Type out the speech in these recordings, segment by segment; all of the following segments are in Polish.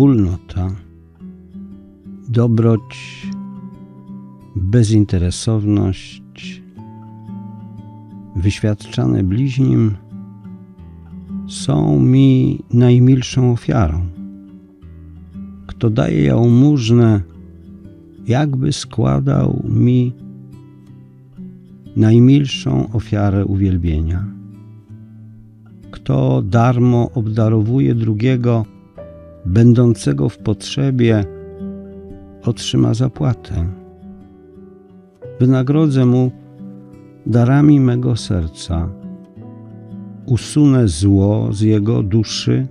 wspólnota, dobroć, bezinteresowność, wyświadczane bliźnim są mi najmilszą ofiarą. Kto daje jałmużnę, jakby składał mi najmilszą ofiarę uwielbienia. Kto darmo obdarowuje drugiego, będącego w potrzebie, otrzyma zapłatę. Wynagrodzę mu darami mego serca. Usunę zło z jego duszy,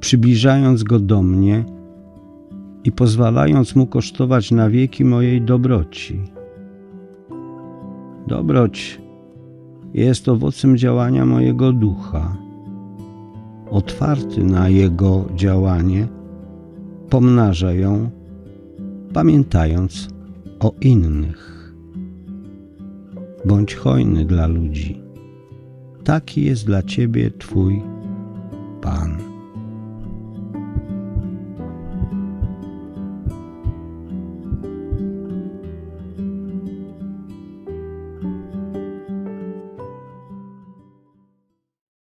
przybliżając go do mnie i pozwalając mu kosztować na wieki mojej dobroci. Dobroć jest owocem działania mojego ducha. Otwarty na jego działanie, pomnaża ją, pamiętając o innych. Bądź hojny dla ludzi. Taki jest dla ciebie Twój.